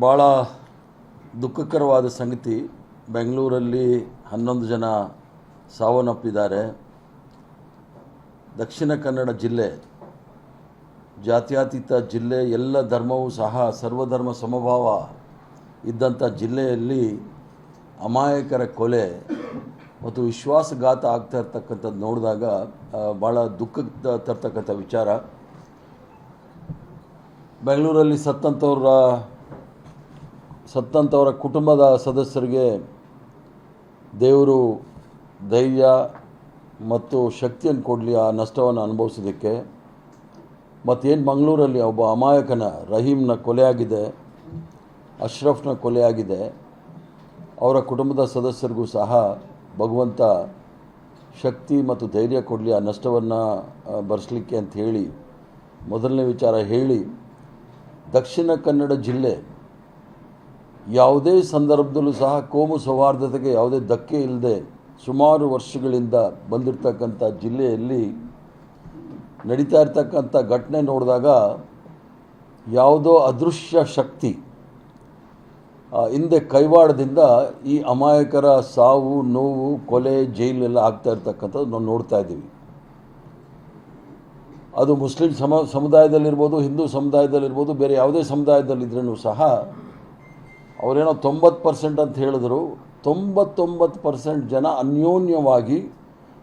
ಭಾಳ ದುಃಖಕರವಾದ ಸಂಗತಿ. ಬೆಂಗಳೂರಲ್ಲಿ ಹನ್ನೊಂದು ಜನ ಸಾವನ್ನಪ್ಪಿದ್ದಾರೆ. ದಕ್ಷಿಣ ಕನ್ನಡ ಜಿಲ್ಲೆ, ಜಾತ್ಯತೀತ ಜಿಲ್ಲೆ, ಎಲ್ಲ ಧರ್ಮವೂ ಸಹ ಸರ್ವಧರ್ಮ ಸಮಭಾವ ಇದ್ದಂಥ ಜಿಲ್ಲೆಯಲ್ಲಿ ಅಮಾಯಕರ ಕೊಲೆ ಮತ್ತು ವಿಶ್ವಾಸಘಾತ ಆಗ್ತಾ ಇರ್ತಕ್ಕಂಥದ್ದು ನೋಡಿದಾಗ ಭಾಳ ದುಃಖ ತರ್ತಕ್ಕಂಥ ವಿಚಾರ. ಬೆಂಗಳೂರಲ್ಲಿ ಸತ್ತಂಥವ್ರ ಸತ್ತಂಥವರ ಕುಟುಂಬದ ಸದಸ್ಯರಿಗೆ ದೇವರು ಧೈರ್ಯ ಮತ್ತು ಶಕ್ತಿಯನ್ನು ಕೊಡಲಿ ಆ ನಷ್ಟವನ್ನು ಅನುಭವಿಸೋದಕ್ಕೆ ಮತ್ತೇನು ಮಂಗಳೂರಲ್ಲಿ ಒಬ್ಬ ಅಮಾಯಕನ ರಹೀಮ್ನ ಕೊಲೆಯಾಗಿದೆ, ಅಶ್ರಫ್ನ ಕೊಲೆಯಾಗಿದೆ. ಅವರ ಕುಟುಂಬದ ಸದಸ್ಯರಿಗೂ ಸಹ ಭಗವಂತ ಶಕ್ತಿ ಮತ್ತು ಧೈರ್ಯ ಕೊಡಲಿ, ಆ ನಷ್ಟವನ್ನು ಭರಿಸಲಿಕ್ಕೆ ಅಂತ ಹೇಳಿ, ಮೊದಲನೇ ವಿಚಾರ ಹೇಳಿ, ದಕ್ಷಿಣ ಕನ್ನಡ ಜಿಲ್ಲೆ ಯಾವುದೇ ಸಂದರ್ಭದಲ್ಲೂ ಸಹ ಕೋಮು ಸೌಹಾರ್ದತೆಗೆ ಯಾವುದೇ ಧಕ್ಕೆ ಇಲ್ಲದೆ ಸುಮಾರು ವರ್ಷಗಳಿಂದ ಬಂದಿರತಕ್ಕಂಥ ಜಿಲ್ಲೆಯಲ್ಲಿ ನಡೀತಾ ಇರ್ತಕ್ಕಂಥ ಘಟನೆ ನೋಡಿದಾಗ ಯಾವುದೋ ಅದೃಶ್ಯ ಶಕ್ತಿ ಹಿಂದೆ ಕೈವಾಡದಿಂದ ಈ ಅಮಾಯಕರ ಸಾವು, ನೋವು, ಕೊಲೆ, ಜೈಲೆಲ್ಲ ಆಗ್ತಾ ಇರ್ತಕ್ಕಂಥದ್ದು ನಾವು ನೋಡ್ತಾ ಇದ್ದೀವಿ. ಅದು ಮುಸ್ಲಿಂ ಸಮ, ಸಮುದಾಯದಲ್ಲಿರ್ಬೋದು, ಹಿಂದೂ ಸಮುದಾಯದಲ್ಲಿರ್ಬೋದು, ಬೇರೆ ಯಾವುದೇ ಸಮುದಾಯದಲ್ಲಿದ್ರೂ ಸಹ ಅವರೇನೋ ತೊಂಬತ್ತು ಪರ್ಸೆಂಟ್ ಅಂತ ಹೇಳಿದ್ರು. ತೊಂಬತ್ತೊಂಬತ್ತು ಪರ್ಸೆಂಟ್ ಜನ ಅನ್ಯೋನ್ಯವಾಗಿ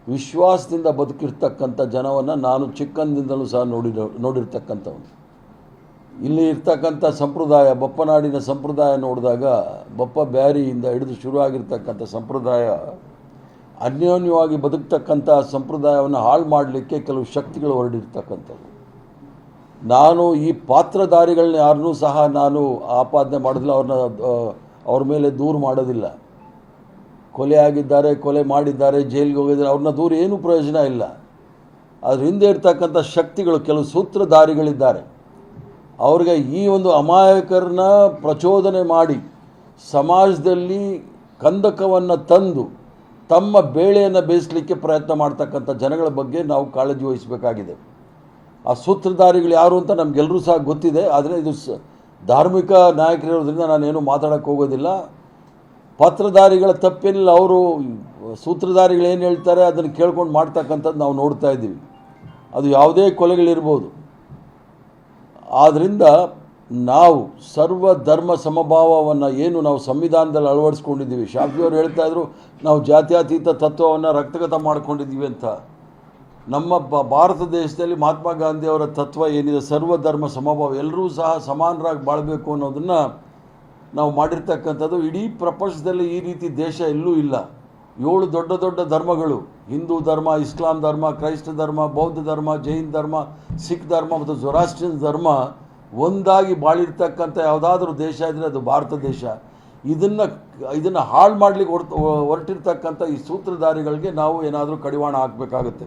ವಿಶ್ವಾಸದಿಂದ ಬದುಕಿರ್ತಕ್ಕಂಥ ಜನವನ್ನು ನಾನು ಚಿಕ್ಕಂದಿಂದಲೂ ಸಹ ನೋಡಿ ನೋಡಿರ್ತಕ್ಕಂಥವನು. ಇಲ್ಲಿ ಇರ್ತಕ್ಕಂಥ ಸಂಪ್ರದಾಯ, ಬಪ್ಪನಾಡಿನ ಸಂಪ್ರದಾಯ ನೋಡಿದಾಗ ಬಪ್ಪ ಬ್ಯಾರಿಯಿಂದ ಹಿಡಿದು ಶುರುವಾಗಿರ್ತಕ್ಕಂಥ ಸಂಪ್ರದಾಯ, ಅನ್ಯೋನ್ಯವಾಗಿ ಬದುಕ್ತಕ್ಕಂಥ ಸಂಪ್ರದಾಯವನ್ನು ಹಾಳು ಮಾಡಲಿಕ್ಕೆ ಕೆಲವು ಶಕ್ತಿಗಳು ಹೊರಡಿರ್ತಕ್ಕಂಥವು ನಾನು ಈ ಪಾತ್ರಧಾರಿಗಳನ್ನ ಯಾರನ್ನೂ ಸಹ ನಾನು ಆಪಾದನೆ ಮಾಡೋದಿಲ್ಲ ಅವ್ರನ್ನ ಅವ್ರ ಮೇಲೆ ದೂರು ಮಾಡೋದಿಲ್ಲ. ಕೊಲೆ ಆಗಿದ್ದಾರೆ, ಕೊಲೆ ಮಾಡಿದ್ದಾರೆ, ಜೈಲಿಗೆ ಹೋಗಿದ್ದಾರೆ, ಅವ್ರನ್ನ ದೂರ ಏನೂ ಪ್ರಯೋಜನ ಇಲ್ಲ. ಅದ್ರ ಹಿಂದೆ ಇರ್ತಕ್ಕಂಥ ಶಕ್ತಿಗಳು, ಕೆಲವು ಸೂತ್ರಧಾರಿಗಳಿದ್ದಾರೆ. ಅವ್ರಿಗೆ ಈ ಒಂದು ಅಮಾಯಕರನ್ನ ಪ್ರಚೋದನೆ ಮಾಡಿ ಸಮಾಜದಲ್ಲಿ ಕಂದಕವನ್ನು ತಂದು ತಮ್ಮ ಬೇಳೆಯನ್ನು ಬೇಯಿಸಲಿಕ್ಕೆ ಪ್ರಯತ್ನ ಮಾಡ್ತಕ್ಕಂಥ ಜನಗಳ ಬಗ್ಗೆ ನಾವು ಕಾಳಜಿ ವಹಿಸಬೇಕಾಗಿದೆ. ಆ ಸೂತ್ರಧಾರಿಗಳು ಯಾರು ಅಂತ ನಮಗೆಲ್ಲರೂ ಸಹ ಗೊತ್ತಿದೆ, ಆದರೆ ಇದು ಸ, ಧಾರ್ಮಿಕ ನಾಯಕರಿರೋದ್ರಿಂದ ನಾನೇನು ಮಾತಾಡೋಕ್ಕೆ ಹೋಗೋದಿಲ್ಲ. ಪತ್ರಧಾರಿಗಳ ತಪ್ಪೇನಿಲ್ಲ ಅವರು ಸೂತ್ರಧಾರಿಗಳು ಏನು ಹೇಳ್ತಾರೆ ಅದನ್ನು ಕೇಳ್ಕೊಂಡು ಮಾಡ್ತಕ್ಕಂಥದ್ದು ನಾವು ನೋಡ್ತಾ ಇದ್ದೀವಿ. ಅದು ಯಾವುದೇ ಕೊಲೆಗಳಿರ್ಬೋದು. ಆದ್ದರಿಂದ ನಾವು ಸರ್ವ ಧರ್ಮ ಸಮಭಾವವನ್ನು ಏನು ನಾವು ಸಂವಿಧಾನದಲ್ಲಿ ಅಳವಡಿಸ್ಕೊಂಡಿದ್ದೀವಿ. ಶಾಫಿಯವರು ಹೇಳ್ತಾ ಇದ್ರು, ನಾವು ಜಾತ್ಯಾತೀತ ತತ್ವವನ್ನು ರಕ್ತಗತ ಮಾಡ್ಕೊಂಡಿದ್ದೀವಿ ಅಂತ. ನಮ್ಮ ಬ ಭಾರತ ದೇಶದಲ್ಲಿ ಮಹಾತ್ಮ ಗಾಂಧಿಯವರ ತತ್ವ ಏನಿದೆ ಸರ್ವಧರ್ಮ ಸಮಭಾವ, ಎಲ್ಲರೂ ಸಹ ಸಮಾನರಾಗಿ ಬಾಳಬೇಕು ಅನ್ನೋದನ್ನು ನಾವು ಮಾಡಿರ್ತಕ್ಕಂಥದ್ದು. ಇಡೀ ಪ್ರಪಂಚದಲ್ಲಿ ಈ ರೀತಿ ದೇಶ ಎಲ್ಲೂ ಇಲ್ಲ. ಏಳು ದೊಡ್ಡ ದೊಡ್ಡ ಧರ್ಮಗಳು, ಹಿಂದೂ ಧರ್ಮ, ಇಸ್ಲಾಂ ಧರ್ಮ, ಕ್ರೈಸ್ತ ಧರ್ಮ, ಬೌದ್ಧ ಧರ್ಮ, ಜೈನ್ ಧರ್ಮ, ಸಿಖ್ ಧರ್ಮ ಮತ್ತು ಜೊರಾಸ್ಟ್ರಿಯನ್ ಧರ್ಮ ಒಂದಾಗಿ ಬಾಳಿರ್ತಕ್ಕಂಥ ಯಾವುದಾದ್ರೂ ದೇಶ ಇದ್ದರೆ ಅದು ಭಾರತ ದೇಶ. ಇದನ್ನು ಇದನ್ನು ಹಾಳು ಮಾಡಲಿಕ್ಕೆ ಹೊರಟಿರ್ತಕ್ಕಂಥ ಈ ಸೂತ್ರಧಾರಿಗಳಿಗೆ ನಾವು ಏನಾದರೂ ಕಡಿವಾಣ ಹಾಕಬೇಕಾಗುತ್ತೆ.